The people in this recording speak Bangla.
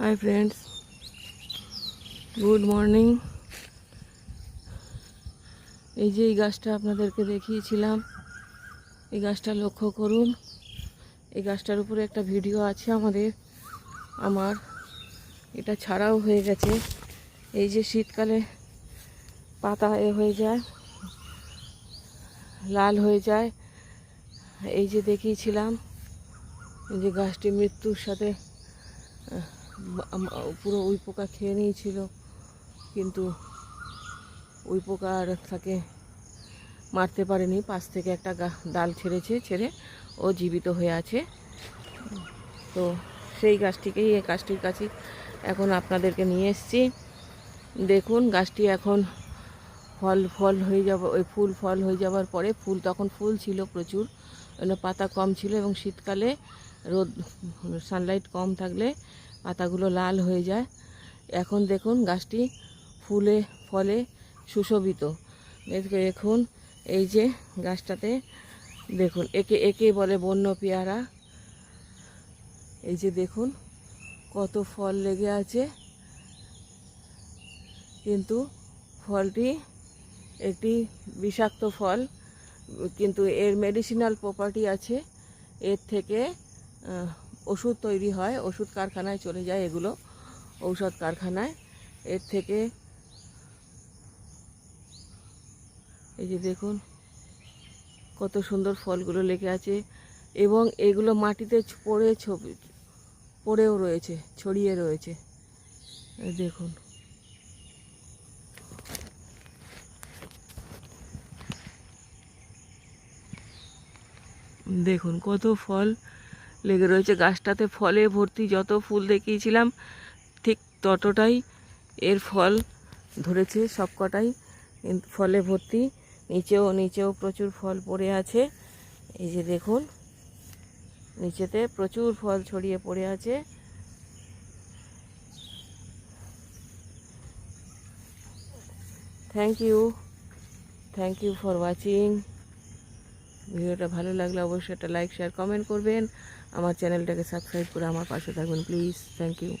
হাই ফ্রেন্ডস গুড মর্নিং এই যে এই গাছটা আপনাদেরকে দেখিয়েছিলাম, এই গাছটা লক্ষ্য করুন। এই গাছটার উপরে একটা ভিডিও আছে আমাদের, আমার। এটা ছাড়াও হয়ে গেছে। এই যে শীতকালে পাতা এ হয়ে যায়, লাল হয়ে যায়। এই যে দেখিয়েছিলাম, এই যে গাছটি মৃত্যুর সাথে পুরো উই পোকা খেয়ে নিয়েছিল। কিন্তু উই পোকা আর তাকে মারতে পারেনি। পাশ থেকে একটা ডাল ছেড়েছে, ছেড়ে ও জীবিত হয়ে আছে। তো সেই গাছটিকেই, এই গাছটির কাছে এখন আপনাদেরকে নিয়ে এসেছি। দেখুন, গাছটি এখন ফল ফল হয়ে যাব, ওই ফুল ফল হয়ে যাওয়ার পরে ফুল তখন ফুল ছিল প্রচুর। পাতা কম ছিল এবং শীতকালে রোদ, সানলাইট কম থাকলে পাতাগুলো লাল হয়ে যায়। এখন দেখুন গাছটি ফুলে, ফলে সুশোভিত। এদিকে এখন এই যে গাছটাতে দেখুন, একে একে বলে বন্য পেয়ারা। এই যে দেখুন কত ফল লেগে আছে। কিন্তু ফলটি একটি বিষাক্ত ফল, কিন্তু এর মেডিসিনাল প্রপার্টি আছে। এর থেকে ওষুধ তৈরি হয়, ওষুধ কারখানায় চলে যায় এগুলো, ঔষধ কারখানায়। এর থেকে এই যে দেখুন, কত সুন্দর ফলগুলো লেগে আছে এবং এগুলো মাটিতে পড়ে ছবি, পড়েও রয়েছে, ছড়িয়ে রয়েছে। দেখুন। দেখুন কত ফল লেগে রয়েছে। গাছটাতে ফলে ভর্তি যত ফুল দেখিয়েছিলাম, ঠিক ততটাই এর ফল ধরেছে সবকটাই। কিন্তু ফলে ভর্তি, নিচেও নিচেও প্রচুর ফল পড়ে আছে। এই যে দেখুন, নিচেতে প্রচুর ফল ছড়িয়ে পড়ে আছে। Thank you thank you for watching ভিডিওটা ভালো লাগলে অবশ্যই একটা লাইক শেয়ার কমেন্ট করবেন। আমার চ্যানেলটাকে সাবস্ক্রাইব করে আমার পাশে থাকবেন প্লিজ থ্যাংক ইউ